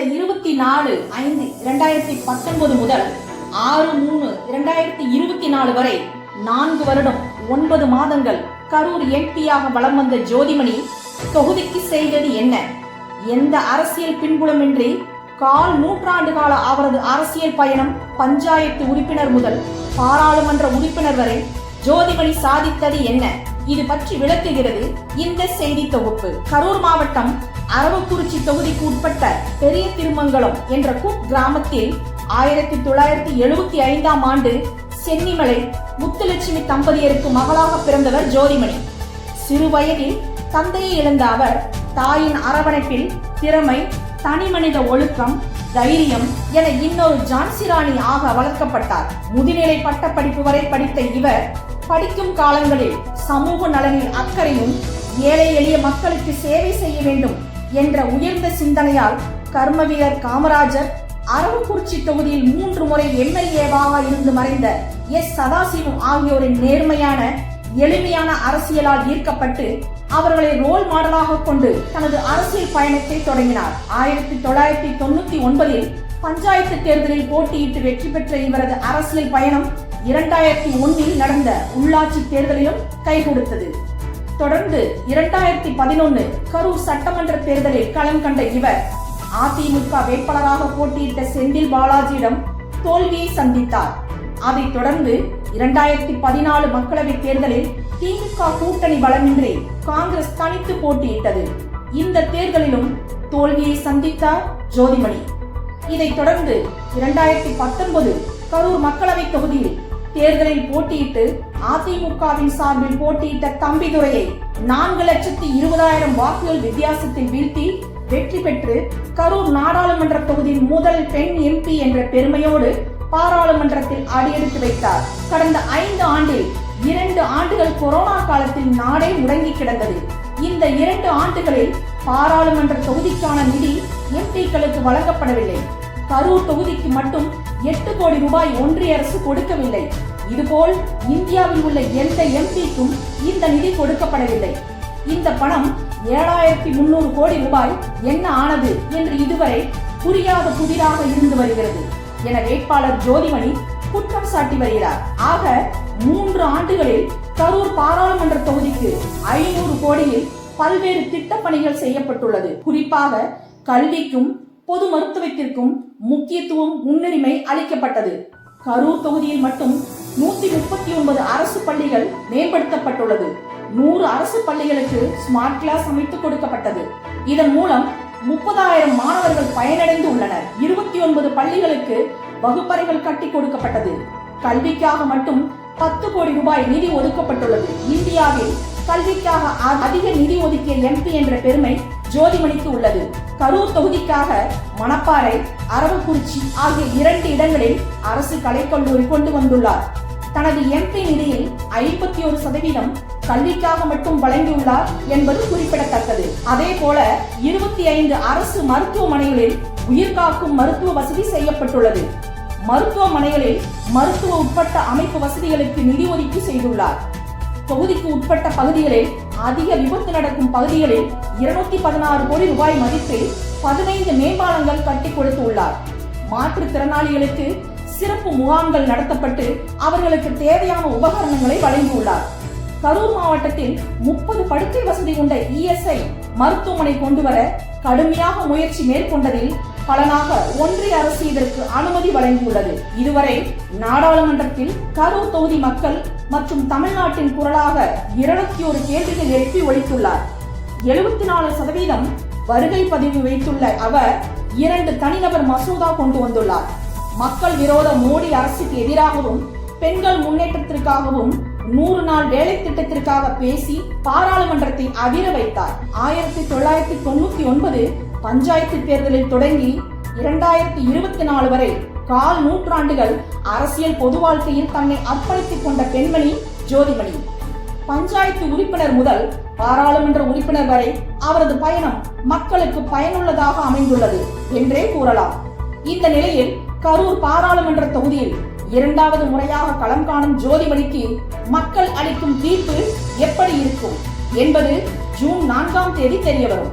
கடந்த இருபத்தி நாலு ஐந்து இரண்டாயிரத்தி பத்தொன்பது முதல் ஆறு மூணு இரண்டாயிரத்தி இருபத்தி நாலு வரை நான்கு வருடம் ஒன்பது மாதங்கள் கரூர் எம்பியாக வலம் வந்த ஜோதிமணி தொகுதிக்கு செய்தது என்ன? எந்த அரசியல் பின்புலமின்றி கால் நூற்றாண்டு கால அவரது அரசியல் பயணம் பஞ்சாயத்து உறுப்பினர் முதல் பாராளுமன்ற உறுப்பினர் வரை ஜோதிமணி சாதித்தது என்ன? இது பற்றி விளக்குகிறது இந்த செய்தி தொகுப்பு. கரூர் மாவட்டம் தொகுதிக்கு உட்பட்ட பெரிய திருமங்கலம் என்ற குக் கிராமத்தில் ஆயிரத்தி தொள்ளாயிரத்தி எழுபத்தி ஐந்தாம் ஆண்டு சென்னிமலை முத்துலட்சுமி தம்பதியருக்கு மகளாக பிறந்தவர் ஜோதிமணி. சிறு வயதில் தந்தையை இழந்த அவர் தாயின் அரவணைப்பில் திறமை தனிமனித ஒழுக்கம் தைரியம் என இன்னொரு ஜான்சிராணி ஆக வளர்க்கப்பட்டார். முதுநிலை பட்டப்படிப்பு வரை படித்த இவர் படிக்கும் காலங்களில் சமூக நலனில் அக்கறையும் ஏழை எளிய மக்களுக்கு சேவை செய்ய வேண்டும் என்ற உயர்ந்த சிந்தனையால் கர்மவீரர் காமராஜர் அரவக்குறிச்சி தொகுதியில் மூன்று முறை எம்எல்ஏவாக இருந்து மறைந்த எஸ். சதாசிவம் ஆகியோரின் நேர்மையான எளிமையான அரசியலால் ஈர்க்கப்பட்டு அவர்களை ரோல் மாடலாக கொண்டு தனது அரசியல் பயணத்தை தொடங்கினார். ஆயிரத்தி தொள்ளாயிரத்தி தொண்ணூத்தி ஒன்பதில் பஞ்சாயத்து தேர்தலில் போட்டியிட்டு வெற்றி பெற்ற இவரது அரசியல் பயணம் இரண்டாயிரத்தி ஒன்னில் நடந்த உள்ளாட்சி தேர்தலிலும் கை கொடுத்தது தொடர்ந்து இரண்டாயிரத்தி பதினொன்னு கரூர் சட்டமன்ற தேர்தலில் களம் கண்ட இவர் அதிமுக வேட்பாளராக போட்டியிட்ட செந்தில் பாலாஜியிடம் தோல்வியை சந்தித்தார். அதைத் தொடர்ந்து இரண்டாயிரத்தி பதினாலு மக்களவை தேர்தலில் திமுக கூட்டணி பலமின்றி காங்கிரஸ் தனித்து போட்டியிட்டது. இந்த தேர்தலிலும் தோல்வியை சந்தித்தார் ஜோதிமணி. இதைத் தொடர்ந்து இரண்டாயிரத்தி பத்தொன்பது கரூர் மக்களவைத் தொகுதியில் தேர்தலில் போட்டியிட்டு அதிமுகவின் சார்பில் போட்டியிட்ட தம்பிதுரையை நான்கு லட்சத்தி இருபதாயிரம் வாக்குகள் வித்தியாசத்தில் வீழ்த்தி வெற்றி பெற்று கரூர் நாடாளுமன்ற தொகுதியின் முதல் பெண் எம்பி என்ற பெருமையோடு பாராளுமன்றத்தில் அடியெடுத்து வைத்தார். கடந்த ஐந்து ஆண்டில் இரண்டு ஆண்டுகள் கொரோனா காலத்தில் நாடே முடங்கி கிடந்தது. இந்த இரண்டு ஆண்டுகளில் பாராளுமன்ற தொகுதிக்கான நிதி எம்பிக்களுக்கு வழங்கப்படவில்லை. கரூர் தொகுதிக்கு மட்டும் எட்டு கோடி ரூபாய் ஒன்றிய அரசு கொடுக்கவில்லை. இதுபோல் இந்தியாவில் உள்ள எந்த எம்பிக்கும் இந்த நிதி கொடுக்கப்படவில்லை. இந்த பணம் ஏழாயிரத்தி முன்னூறு கோடி ரூபாய் என்ன ஆனது என்று இதுவரை புரியாத புதிராக இருந்து வருகிறது. என வேட்பாளர் ஜோதிமணி குற்றம் சாட்டி வருகிறார். ஆக மூன்று ஆண்டுகளில் கரூர் பாராளுமன்ற தொகுதிக்கு ஐநூறு கோடியில் பல்வேறு திட்டப்பணிகள் செய்யப்பட்டுள்ளது. குறிப்பாக கல்விக்கும் பொது மருத்துவத்திற்கும் முக்கியத்துவம் முன்னுரிமை அளிக்கப்பட்டது. கரூர் தொகுதியில் மட்டும் நூத்தி முப்பத்தி ஒன்பது அரசு பள்ளிகள் மேம்படுத்தப்பட்டுள்ளது. நூறு அரசு பள்ளிகளுக்கு ஸ்மார்ட் கிளாஸ் அமைத்து கொடுக்கப்பட்டது. இதன் மூலம் முப்பதாயிரம் மாணவர்கள் பயனடைந்து உள்ளனர். இருபத்தி ஒன்பது பள்ளிகளுக்கு வகுப்பறைகள் கட்டி கொடுக்கப்பட்டது. கல்விக்காக மட்டும் பத்து கோடி ரூபாய் நிதி ஒதுக்கப்பட்டுள்ளது. இந்தியாவில் கல்விக்காக அ- அதிக நிதி ஒதுக்கிய எம்பி என்ற பெருமை ஜோதிமணிக்கு உள்ளது. கரூர் தொகுதிக்காக மணப்பாறை அரவக்குறிச்சி ஆகிய இரண்டு இடங்களில் அரசு கலைக்கல்லூரி கொண்டு வந்துள்ளார். தனது எம்பி நிதியில் ஐம்பத்தி ஒரு சதவீதம் கல்விக்காக மட்டும் வழங்கியுள்ளார் என்பது குறிப்பிடத்தக்கது. அதே போல இருபத்தி ஐந்து அரசு மருத்துவமனைகளில் உயிர்காக்கும் மருத்துவ வசதி செய்யப்பட்டுள்ளது. மருத்துவமனைகளில் மருத்துவ உட்பட்ட அமைப்பு வசதிகளுக்கு நிதி ஒதுக்கீடு செய்துள்ளார். தொகுதிக்கு உட்பட்ட பகுதிகளில் அதிக விபத்து நடக்கும் பகுதிகளில் இருநூத்தி பதினாறு கோடி ரூபாய் மதிப்பில் பதினைந்து மேம்பாலங்கள் கட்டி கொடுத்துள்ளார் மாற்றுத்திறனாளிகளுக்கு சிறப்பு முகாம்கள் நடத்தப்பட்டு அவர்களுக்கு தேவையான உபகரணங்களை வழங்கியுள்ளார் கரூர் மாவட்டத்தில் முப்பது படுக்கை வசதி கொண்ட இஎஸ்ஐ மருத்துவமனை கொண்டு வர கடுமையாக முயற்சி மேற்கொண்டதில் பலனாக ஒன்றிய அரசு இதற்கு அனுமதி வழங்கியுள்ளது. இதுவரை நாடாளுமன்றத்தில் கரூர் தொகுதி மக்கள் மற்றும் தமிழ்நாட்டின் குரலாக இருநூத்தி ஒரு கேள்விகள் எழுப்பி ஒழித்துள்ளார் எழுபத்தி நாலு சதவீதம் வருகை பதிவு வைத்துள்ள அவர் இரண்டு தனிநபர் மசோதா கொண்டு வந்துள்ளார். மக்கள் விரோத மோடி அரசுக்கு எதிராகவும் பெண்கள் முன்னேற்றத்திற்காகவும் நூறு நாள் வேலை திட்டத்திற்காக பேசி பாராளுமன்றத்தை அதிர வைத்தார். ஆயிரத்தி தொள்ளாயிரத்தி தொண்ணூத்தி ஒன்பது பஞ்சாயத்து தேர்தலில் தொடங்கி இரண்டாயிரத்தி இருபத்தி நாலு வரை கால் நூற்றாண்டுகள் அரசியல் பொது வாழ்க்கையில் தன்னை அர்ப்பணித்துக் கொண்ட பெண்மணி ஜோதிமணி. பஞ்சாயத்து உறுப்பினர் முதல் பாராளுமன்ற உறுப்பினர் வரை அவரது பயணம் மக்களுக்கு பயனுள்ளதாக அமைந்துள்ளது என்றே கூறலாம். இந்த நிலையில் கரூர் பாராளுமன்ற தொகுதியில் இரண்டாவது முறையாக களம் காணும் ஜோதிமணிக்கு மக்கள் அளிக்கும் தீர்ப்பு எப்படி இருக்கும் என்பது ஜூன் நான்காம் தேதி தெரியவரும்.